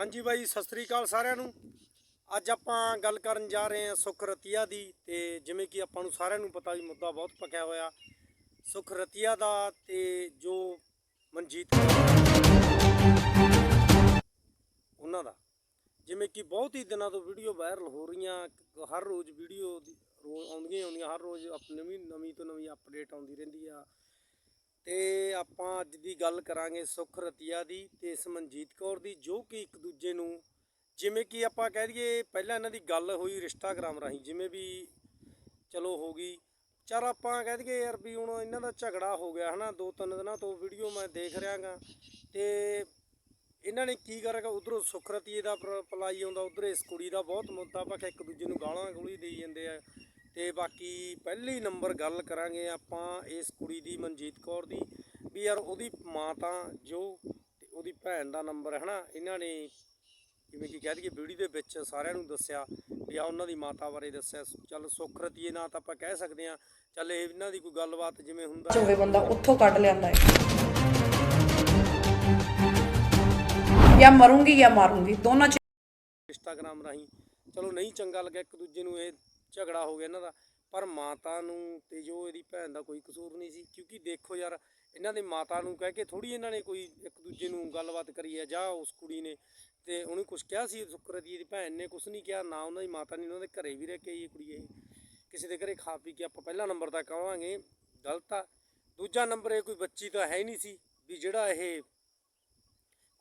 ਹਾਂਜੀ ਬਾਈ, ਸਤਿ ਸ੍ਰੀ ਅਕਾਲ ਸਾਰਿਆਂ ਨੂੰ। ਅੱਜ ਆਪਾਂ ਗੱਲ ਕਰਨ ਜਾ ਰਹੇ ਹਾਂ ਸੁਖ ਰਤੀਆ ਦੀ ਤੇ ਜਿਵੇਂ ਕਿ ਆਪਾਂ ਨੂੰ ਸਾਰਿਆਂ ਨੂੰ ਪਤਾ ਵੀ ਮੁੱਦਾ ਬਹੁਤ ਪੱਕਿਆ ਹੋਇਆ। ਸੁਖ ਰਤੀਆ ਦਾ ਤੇ ਜੋ ਮਨਜੀਤ ਉਹਨਾਂ ਦਾ। ਜਿਵੇਂ ਕਿ ਬਹੁਤ ਹੀ ਦਿਨਾਂ ਤੋਂ ਵੀਡੀਓ ਵਾਇਰਲ ਹੋ ਰਹੀਆਂ, ਹਰ ਰੋਜ਼ ਵੀਡੀਓ ਰੋਜ਼ ਆਉਂਦੀਆਂ ਹੀ ਆਉਂਦੀਆਂ, ਹਰ ਰੋਜ਼ ਆਪਣੀ ਨਵੀਂ ਤੋਂ ਨਵੀਂ ਅਪਡੇਟ ਆਉਂਦੀ ਰਹਿੰਦੀ ਆ। ਤੇ ਆਪਾਂ ਅੱਜ ਦੀ ਗੱਲ ਕਰਾਂਗੇ ਸੁਖ ਰਤੀਆ ਦੀ ਤੇ ਇਸ ਕੌਰ ਦੀ, ਜੋ ਕਿ ਇੱਕ ਦੂਜੇ ਨੂੰ ਜਿਵੇਂ ਕਿ ਆਪਾਂ ਕਹਿ ਦਈਏ ਪਹਿਲਾਂ ਇਹਨਾਂ ਦੀ ਗੱਲ ਹੋਈ ਇੰਸਟਾਗ੍ਰਾਮ ਰਾਹੀਂ, ਜਿਵੇਂ ਵੀ ਚਲੋ ਹੋ ਗਈ। ਚਲ ਆਪਾਂ ਕਹਿ ਦਈਏ ਯਾਰ ਵੀ ਹੁਣ ਇਹਨਾਂ ਦਾ ਝਗੜਾ ਹੋ ਗਿਆ ਹਨਾ, ਦੋ ਤਿੰਨ ਦਿਨਾਂ ਤੋਂ ਵੀਡੀਓ ਮੈਂ ਦੇਖ ਰਿਹਾਗਾ। ਤੇ ਇਹਨਾਂ ਨੇ ਕੀ ਕਰਿਆ ਉਧਰੋਂ ਸੁਖ ਰਤੀਏ ਦਾ ਪ- ਪਲਾਈ ਆਉਂਦਾ, ਉਧਰ ਇਸ ਕੁੜੀ ਦਾ ਬਹੁਤ ਮੁੱਦਾ ਪੱਕ ਇੱਕ ਦੂਜੇ ਨੂੰ ਗਾਲਾਂ ਗੋਲੀ ਦੇਈ ਜਾਂਦੇ ਆ। ਤੇ ਬਾਕੀ ਪਹਿਲੀ ਨੰਬਰ ਗੱਲ ਕਰਾਂਗੇ ਆਪਾਂ ਇਸ ਕੁੜੀ ਦੀ ਮਨਜੀਤ ਕੌਰ ਦੀ ਵੀ ਯਾਰ ਉਹਦੀ ਮਾਂ ਤਾਂ ਜੋ ਤੇ ਉਹਦੀ ਭੈਣ ਦਾ ਨੰਬਰ ਹੈ ਨਾ ਇਹਨਾਂ ਨੇ ਜਿਵੇਂ ਕਿ ਕਹਿ ਦਈਏ ਵੀਡੀਓ ਦੇ ਵਿੱਚ ਸਾਰਿਆਂ ਨੂੰ ਦੱਸਿਆ ਵੀ ਆ ਉਹਨਾਂ ਦੀ ਮਾਤਾ ਬਾਰੇ ਦੱਸਿਆ। ਚੱਲ ਸੁੱਖ ਰਤੀਏ ਨਾਂ ਤਾਂ ਆਪਾਂ ਕਹਿ ਸਕਦੇ ਆ ਚੱਲ ਇਹ ਇਹਨਾਂ ਦੀ ਕੋਈ ਗੱਲਬਾਤ ਜਿਵੇਂ ਹੁੰਦਾ। ਹੋਵੇ ਬੰਦਾ ਉੱਥੋਂ ਕੱਢ ਲਿਆਂਦਾ ਹੈ ਜਾਂ ਮਰੂੰਗੀ ਜਾਂ ਮਾਰੂੰਗੀ ਦੋਨਾਂ ਚ ਇੰਸਟਾਗ੍ਰਾਮ ਰਾਹੀਂ। ਚਲੋ ਨਹੀਂ ਚੰਗਾ ਲੱਗਾ ਇੱਕ ਦੂਜੇ ਨੂੰ ਇਹ ਝਗੜਾ ਹੋ ਗਿਆ ਇਹਨਾਂ ਦਾ। ਪਰ ਮਾਤਾ ਨੂੰ ਤੇ ਜੋ ਇਹਦੀ ਭੈਣ ਦਾ ਕੋਈ ਕਸੂਰ ਨਹੀਂ ਸੀ, ਕਿਉਂਕਿ ਦੇਖੋ ਯਾਰ, ਇਹਨਾਂ ਦੇ ਮਾਤਾ ਨੂੰ ਕਹਿ ਕੇ ਥੋੜੀ ਇਹਨਾਂ ਨੇ ਕੋਈ ਇੱਕ ਦੂਜੇ ਨੂੰ ਗੱਲਬਾਤ ਕਰੀ ਹੈ, ਜਾਂ ਉਸ ਕੁੜੀ ਨੇ ਤੇ ਉਹਨੂੰ ਕੁਝ ਕਿਹਾ ਸੀ ਸੁਕਰਦੀ ਦੀ ਭੈਣ ਨੇ ਕੁਝ ਨਹੀਂ ਕਿਹਾ, ਨਾ ਉਹਨਾਂ ਦੀ ਮਾਤਾ ਨੇ, ਉਹਨਾਂ ਦੇ ਘਰੇ ਵੀ ਰਹਿ ਕੇ ਆਈ ਇਹ ਕੁੜੀ ਇਹ। ਕਿਸੇ ਦੇ ਘਰੇ ਖਾ ਪੀ ਕੇ ਆਪਾਂ ਪਹਿਲਾ ਨੰਬਰ ਤਾਂ ਕਹਾਂਗੇ ਗਲਤ ਆ। ਦੂਜਾ ਨੰਬਰ ਇਹ ਕੋਈ ਬੱਚੀ ਤਾਂ ਹੈ ਨਹੀਂ ਸੀ, ਵੀ ਜਿਹੜਾ ਇਹ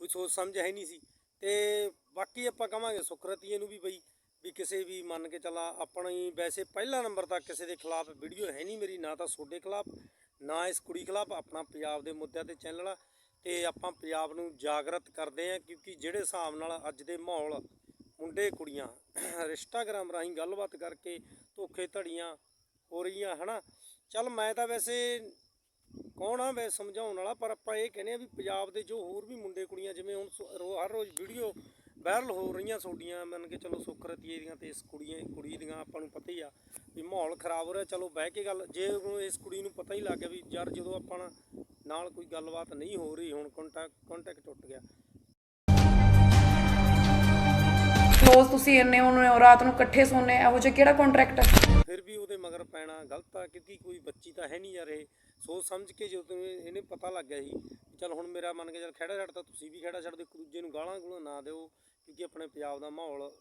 ਕੋਈ ਸੋਚ ਸਮਝ ਹੈ ਨਹੀਂ ਸੀ। ਤੇ ਬਾਕੀ ਆਪਾਂ ਕਹਾਂਗੇ ਸੁਖਰਤੀਏ ਨੂੰ ਵੀ ਬਈ ਵੀ ਕਿਸੇ ਵੀ ਮੰਨ ਕੇ ਚੱਲਾ ਆਪਣਾ ਹੀ ਵੈਸੇ ਪਹਿਲਾ ਨੰਬਰ ਤਾਂ ਕਿਸੇ ਦੇ ਖਿਲਾਫ ਵੀਡੀਓ ਹੈ ਨਹੀਂ ਮੇਰੀ, ਨਾ ਤਾਂ ਤੁਹਾਡੇ ਖਿਲਾਫ, ਨਾ ਇਸ ਕੁੜੀ ਖਿਲਾਫ, ਆਪਣਾ ਪੰਜਾਬ ਦੇ ਮੁੱਦਿਆਂ ਤੇ ਚੈਨਲ ਆ, ਤੇ ਆਪਾਂ ਪੰਜਾਬ ਨੂੰ ਜਾਗਰਤ ਕਰਦੇ ਆ ਕਿਉਂਕਿ ਜਿਹੜੇ ਹਿਸਾਬ ਨਾਲ ਅੱਜ ਦੇ ਮਾਹੌਲ, ਮੁੰਡੇ ਕੁੜੀਆਂ ਇੰਸਟਾਗ੍ਰਾਮ ਰਾਹੀਂ ਗੱਲਬਾਤ ਕਰਕੇ ਧੋਖੇ ਧੜੀਆਂ ਹੋ ਰਹੀਆਂ, ਹਨਾ? ਚੱਲ ਮੈਂ ਤਾਂ ਵੈਸੇ ਕੌਣ ਆ ਵੈਸੇ ਸਮਝਾਉਣ ਵਾਲਾ, ਪਰ ਆਪਾਂ ਇਹ ਕਹਿੰਦੇ ਆ ਵੀ ਪੰਜਾਬ ਦੇ ਜੋ ਹੋਰ ਵੀ ਮੁੰਡੇ ਕੁੜੀਆਂ, ਜਿਵੇਂ ਹੁਣ ਸੋ- ਰੋ- ਹਰ ਰੋਜ਼ ਵੀਡੀਓ ਵਾਇਰਲ ਹੋ ਰਹੀਆਂ ਤੁਹਾਡੀਆਂ ਮੰਨ ਕੇ ਚਲੋ ਸੁਖਰਤੀਏ ਦੀਆਂ ਤੇ ਇਸ ਕੁੜੀਆਂ ਕੁੜੀ ਦੀਆਂ ਆਪਾਂ ਨੂੰ ਪਤਾ ਹੀ ਆ ਵੀ ਮਾਹੌਲ ਖਰਾਬ ਹੋ ਰਿਹਾ। ਚਲੋ ਬਹਿ ਕੇ ਗੱਲ ਜੇ ਇਸ ਕੁੜੀ ਨੂੰ ਪਤਾ ਹੀ ਲੱਗ ਗਿਆ ਵੀ ਯਾਰ ਜਦੋਂ ਆਪਾਂ ਨਾਲ ਕੋਈ ਗੱਲਬਾਤ ਨਹੀਂ ਹੋ ਰਹੀ ਹੁਣ ਕੰਟੈਕਟ ਕੰਟੈਕਟ ਟੁੱਟ ਗਿਆ। ਰੋਜ਼ ਤੁਸੀਂ ਇੰਨੇ ਹੁਣ ਰਾਤ ਨੂੰ ਇਕੱਠੇ ਸੋਨੇ ਇਹੋ ਜਿਹਾ ਕਿਹੜਾ ਕੰਟਰੈਕਟ ਹੈ ਫਿਰ ਵੀ ਉਹਦੇ ਮਗਰ ਪੈਣਾ ਗਲਤ ਆ ਕਿਉਂਕਿ ਕੋਈ ਬੱਚੀ ਤਾਂ ਹੈ ਨਹੀਂ ਯਾਰ ਇਹ। ਸੋਚ ਸਮਝ ਕੇ ਜਦੋਂ ਇਹਨੇ ਪਤਾ ਲੱਗ ਗਿਆ ਸੀ ਵੀ ਚੱਲ ਹੁਣ ਮੇਰਾ ਮੰਨ ਕੇ ਚੱਲ ਖੇੜਾ ਛੱਡ ਤਾਂ ਤੁਸੀਂ ਵੀ ਖੇੜਾ ਛੱਡ ਦਿਓ, ਇੱਕ ਦੂਜੇ ਨੂੰ ਗਾਲਾਂ ਗੂਲਾਂ ਨਾ ਦਿਓ, ਕਿਉਂਕਿ ਆਪਣੇ ਪੰਜਾਬ ਦਾ ਮਾਹੌਲ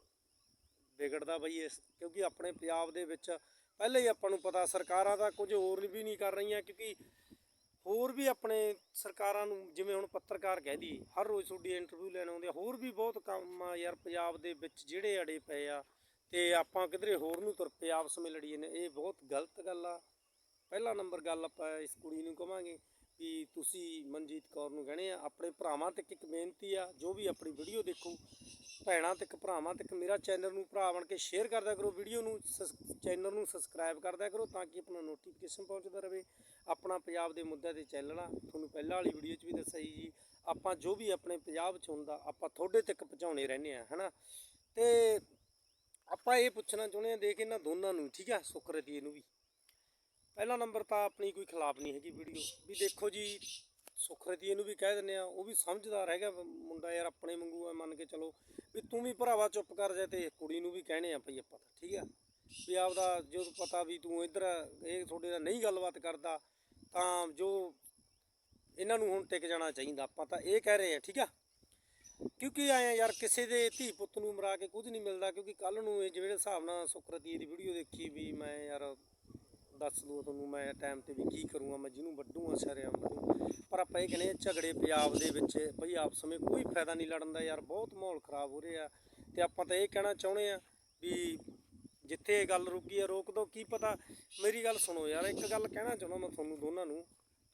ਵਿਗੜਦਾ ਬਈ ਇਸ, ਕਿਉਂਕਿ ਆਪਣੇ ਪੰਜਾਬ ਦੇ ਵਿੱਚ ਪਹਿਲੇ ਹੀ ਆਪਾਂ ਨੂੰ ਪਤਾ ਸਰਕਾਰਾਂ ਦਾ ਕੁਝ ਹੋਰ ਵੀ ਨਹੀਂ ਕਰ ਰਹੀਆਂ, ਕਿਉਂਕਿ ਹੋਰ ਵੀ ਆਪਣੇ ਸਰਕਾਰਾਂ ਨੂੰ ਜਿਵੇਂ ਹੁਣ ਪੱਤਰਕਾਰ ਕਹਿਦੀ ਹਰ ਰੋਜ਼ ਤੁਹਾਡੀ ਇੰਟਰਵਿਊ ਲੈਣ ਆਉਂਦੇ ਆ, ਹੋਰ ਵੀ ਬਹੁਤ ਕੰਮ ਆ ਯਾਰ ਪੰਜਾਬ ਦੇ ਵਿੱਚ ਜਿਹੜੇ ਅੜੇ ਪਏ ਆ, ਤੇ ਆਪਾਂ ਕਿਧਰੇ ਹੋਰ ਨੂੰ ਤੁਰ ਪਏ ਆਪਸ ਵਿੱਚ ਲੜੀਏ ਨੇ, ਇਹ ਬਹੁਤ ਗਲਤ ਗੱਲ ਆ। ਪਹਿਲਾ ਨੰਬਰ ਗੱਲ ਆਪਾਂ ਇਸ ਕੁੜੀ ਨੂੰ ਕਵਾਂਗੇ ਵੀ ਤੁਸੀਂ ਮਨਜੀਤ ਕੌਰ ਨੂੰ ਕਹਣੇ ਆ, ਆਪਣੇ ਭਰਾਵਾਂ ਤੱਕ ਇੱਕ ਬੇਨਤੀ ਆ, ਜੋ ਵੀ ਆਪਣੀ ਵੀਡੀਓ ਦੇਖੋ, ਭੈਣਾਂ ਤੱਕ, ਭਰਾਵਾਂ ਤੱਕ ਮੇਰਾ ਚੈਨਲ ਨੂੰ ਭਰਾ ਬਣ ਕੇ ਸ਼ੇਅਰ ਕਰਦਾ ਕਰੋ ਵੀਡੀਓ ਨੂੰ ਚੈਨਲ ਨੂੰ ਸਬਸਕ੍ਰਾਈਬ ਕਰਦਾ ਕਰੋ ਤਾਂ ਕਿ ਆਪਣਾ ਨੋਟੀਫਿਕੇਸ਼ਨ ਪਹੁੰਚਦਾ ਰਹੇ। ਆਪਣਾ ਪੰਜਾਬ ਦੇ ਮੁੱਦਿਆਂ ਤੇ ਚੱਲਣਾ ਤੁਹਾਨੂੰ ਪਹਿਲਾਂ ਵਾਲੀ ਵੀਡੀਓ 'ਚ ਵੀ ਦੱਸਿਆ ਜੀ, ਆਪਾਂ ਜੋ ਵੀ ਆਪਣੇ ਪੰਜਾਬ 'ਚ ਹੁੰਦਾ, ਆਪਾਂ ਤੁਹਾਡੇ ਤੱਕ ਪਹੁੰਚਾਉਣੇ ਰਹਿੰਦੇ ਆ, ਹਨਾ? ਤੇ ਆਪਾਂ ਇਹ ਪੁੱਛਣਾ ਚਾਹੁੰਦੇ ਆ, ਦੇਖ ਇਹਨਾਂ ਦੋਨਾਂ ਨੂੰ, ਠੀਕ ਆ ਸੁਖਰਤੀ ਨੂੰ ਵੀ। ਪਹਿਲਾ ਨੰਬਰ ਤਾਂ ਆਪਣੀ ਕੋਈ ਖਿਲਾਫ ਨਹੀਂ ਹੈਗੀ ਵੀਡੀਓ। ਵੀ ਦੇਖੋ ਜੀ, ਸੁਖਰਤੀ ਨੂੰ ਵੀ ਕਹਿ ਦਿੰਦੇ ਆ, ਉਹ ਵੀ ਸਮਝਦਾਰ ਹੈਗਾ ਮੁੰਡਾ ਯਾਰ ਆਪਣੇ ਵਾਂਗੂ ਆ, ਮੰਨ ਕੇ ਚਲੋ। ਵੀ ਤੂੰ ਵੀ ਭਰਾਵਾ ਚੁੱਪ ਕਰ ਜਾ ਤੇ ਕੁੜੀ ਨੂੰ ਵੀ ਕਹਿਣੇ ਆ, ਭਈ ਆਪਾਂ ਤਾਂ ਠੀਕ ਆ। ਵੀ ਆਪਦਾ ਜੋ ਪਤਾ ਵੀ ਤੂੰ ਇੱਧਰ ਇਹ ਤੁਹਾਡੇ ਨਾਲ ਨਹੀਂ ਗੱਲਬਾਤ ਕਰਦਾ, ਤਾਂ ਜੋ ਇਹਨਾਂ ਨੂੰ ਹੁਣ ਟਿਕ ਜਾਣਾ ਚਾਹੀਦਾ, ਆਪਾਂ ਤਾਂ ਇਹ ਕਹਿ ਰਹੇ ਆ, ਠੀਕ ਆ? ਕਿਉਂਕਿ ਆਏ ਯਾਰ, ਕਿਸੇ ਦੇ ਧੀ ਪੁੱਤ ਨੂੰ ਮਰਾ ਕੇ ਕੁਝ ਨਹੀਂ ਮਿਲਦਾ, ਕਿਉਂਕਿ ਕੱਲ ਨੂੰ ਇਹ ਜਿਹੜੇ ਹਿਸਾਬ ਨਾਲ ਸੁਖਰਤੀ ਦੀ ਵੀਡੀਓ ਦੇਖੀ ਵੀ ਮੈਂ ਯਾਰ ਦੱਸ ਦੂੰ ਤੁਹਾਨੂੰ ਮੈਂ ਟਾਈਮ ਤੇ ਵੀ ਕੀ ਕਰੂੰਗਾ, ਮੈਂ ਜਿਹਨੂੰ ਵੱਡੂਗਾ ਸ਼ਰਿਆਮ ਵੱਢੂੰ। ਪਰ ਆਪਾਂ ਇਹ ਕਹਿੰਦੇ ਆ, ਝਗੜੇ ਪੰਜਾਬ ਦੇ ਵਿੱਚ ਬਈ ਆਪ ਸਮੇਂ ਕੋਈ ਫਾਇਦਾ ਨਹੀਂ ਲੜਨ ਦਾ ਯਾਰ, ਬਹੁਤ ਮਾਹੌਲ ਖਰਾਬ ਹੋ ਰਿਹਾ। ਤੇ ਆਪਾਂ ਤਾਂ ਇਹ ਕਹਿਣਾ ਚਾਹੁੰਦੇ ਆ ਵੀ ਜਿੱਥੇ ਇਹ ਗੱਲ ਰੁਕੀ ਆ, ਰੋਕ ਦੋ, ਕੀ ਪਤਾ? ਮੇਰੀ ਗੱਲ ਸੁਣੋ ਯਾਰ, ਇੱਕ ਗੱਲ ਕਹਿਣਾ ਚਾਹੁੰਦਾ ਮੈਂ ਤੁਹਾਨੂੰ ਦੋਨਾਂ ਨੂੰ।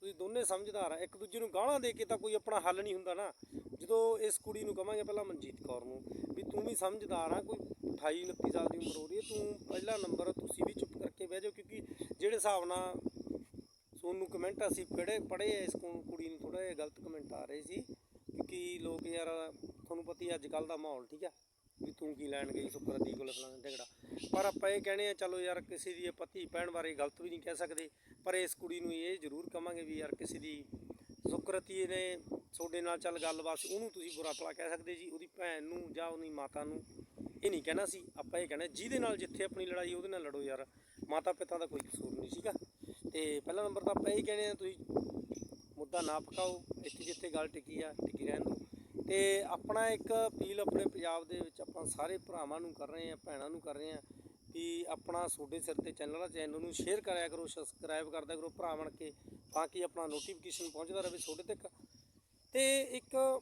ਤੁਸੀਂ ਦੋਨੇ ਸਮਝਦਾਰ ਆ, ਇੱਕ ਦੂਜੇ ਨੂੰ ਗਾਲਾਂ ਦੇ ਕੇ ਤਾਂ ਕੋਈ ਆਪਣਾ ਹੱਲ ਨਹੀਂ ਹੁੰਦਾ ਨਾ। ਜਦੋਂ ਇਸ ਕੁੜੀ ਨੂੰ ਕਵਾਂਗੇ, ਪਹਿਲਾਂ ਮਨਜੀਤ ਕੌਰ ਨੂੰ, ਵੀ ਤੂੰ ਵੀ ਸਮਝਦਾਰ ਆ, ਕੋਈ 28 29 ਸਾਲ ਦੀ ਉਮਰ ਹੋ ਰਹੀ ਹੈ। ਤੂੰ ਪਹਿਲਾ ਨੰਬਰ ਤੁਸੀਂ ਵੀ ਚੁੱਪ ਕਰਕੇ ਬਹਿ ਜਾਓ ਕਿਉਂਕਿ ਜਿਹੜੇ ਹਿਸਾਬ ਨਾਲ ਸੋਨੂੰ ਕਮੈਂਟ ਅਸੀਂ ਪੜ੍ਹੇ ਪੜ੍ਹੇ ਆ, ਇਸ ਕੁੜੀ ਨੂੰ ਥੋੜਾ ਜਿਹਾ ਗਲਤ ਕਮੈਂਟ ਆ ਰਹੇ ਸੀ ਕਿਉਂਕਿ ਲੋਕ ਯਾਰ ਤੁਹਾਨੂੰ ਪਤਾ ਹੀ ਅੱਜ ਕੱਲ ਦਾ ਮਾਹੌਲ, ਠੀਕ ਆ? ਵੀ ਤੂੰ ਕੀ ਲੈਣ ਗਈ ਸੁਪਰਦੀ ਕੋਲ ਫਲਾਣਾ ਢਿਗੜਾ ਪਰ ਆਪਾਂ ਇਹ ਕਹਿੰਦੇ ਆ, ਚਲੋ ਯਾਰ ਕਿਸੇ ਦੀ ਆਪਾਂ ਧੀ ਭੈਣ ਬਾਰੇ ਗਲਤ ਵੀ ਨਹੀਂ ਕਹਿ ਸਕਦੇ, ਪਰ ਇਸ ਕੁੜੀ ਨੂੰ ਇਹ ਜ਼ਰੂਰ ਕਵਾਂਗੇ ਵੀ ਯਾਰ ਕਿਸੇ ਦੀ ਸੁਕਰਤੀ ਨੇ ਤੁਹਾਡੇ ਨਾਲ ਚੱਲ ਗੱਲਬਾਤ ਉਹਨੂੰ ਤੁਸੀਂ ਬੁਰਾ ਭਲਾ ਕਹਿ ਸਕਦੇ ਜੀ, ਉਹਦੀ ਭੈਣ ਨੂੰ ਜਾਂ ਉਹਦੀ ਮਾਤਾ ਨੂੰ। ਇਹ ਨਹੀਂ ਕਹਿਣਾ ਸੀ, ਆਪਾਂ ਇਹ ਕਹਿਣਾ, ਜਿਹਦੇ ਨਾਲ ਜਿੱਥੇ ਆਪਣੀ ਲੜਾਈ ਉਹਦੇ ਨਾਲ ਲੜੋ ਯਾਰ। ਮਾਤਾ ਪਿਤਾ ਦਾ ਕੋਈ ਕਸੂਰ ਨਹੀਂ ਸੀਗਾ। ਤੇ ਪਹਿਲਾ ਨੰਬਰ ਤਾਂ ਆਪਾਂ ਇਹ ਕਹਿੰਦੇ ਆ ਤੁਸੀਂ ਮੁੱਦਾ ਨਾ ਪਕਾਓ, ਇੱਥੇ ਜਿੱਥੇ ਗੱਲ ਟਿਕੀ ਆ, ਟਿਕੀ ਰਹਿਣ ਦਿਓ। ਤੇ ਆਪਣਾ ਇੱਕ ਅਪੀਲ ਆਪਣੇ ਪੰਜਾਬ ਦੇ ਵਿੱਚ ਆਪਾਂ ਸਾਰੇ ਭਰਾਵਾਂ ਨੂੰ ਕਰ ਰਹੇ ਆ ਭੈਣਾਂ ਨੂੰ ਕਰ ਰਹੇ ਆ ਵੀ ਆਪਣਾ ਤੁਹਾਡੇ ਸਿਰ ਤੇ ਚੈਨਲ ਆ, ਚੈਨਲ ਨੂੰ ਸ਼ੇਅਰ ਕਰਿਆ ਕਰੋ ਸਬਸਕ੍ਰਾਈਬ ਕਰਦਾ ਕਰੋ, ਭਰਾ ਬਣ ਕੇ, ਤਾਂ ਕਿ ਆਪਣਾ ਨੋਟੀਫਿਕੇਸ਼ਨ ਪਹੁੰਚਦਾ ਰਹੇ ਤੁਹਾਡੇ ਤੱਕ। ਤੇ ਇੱਕ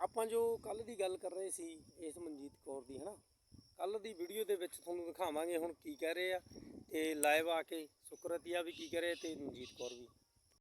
ਆਪਾਂ ਜੋ ਕੱਲ ਦੀ ਗੱਲ ਕਰ ਰਹੇ ਸੀ ਇਸ ਮਨਜੀਤ ਕੌਰ ਦੀ, ਹਨਾ? ਕੱਲ ਦੀ ਵੀਡੀਓ ਦੇ ਵਿੱਚ ਤੁਹਾਨੂੰ ਦਿਖਾਵਾਂਗੇ ਹੁਣ ਕੀ ਕਹਿ ਰਹੇ ਆ ਤੇ ਲਾਈਵ ਆ ਕੇ ਸੁਕਰਤੀਆ ਵੀ ਕੀ ਕਹਿ ਰਹੇ ਤੇ ਮਨਜੀਤ ਕੌਰ ਵੀ।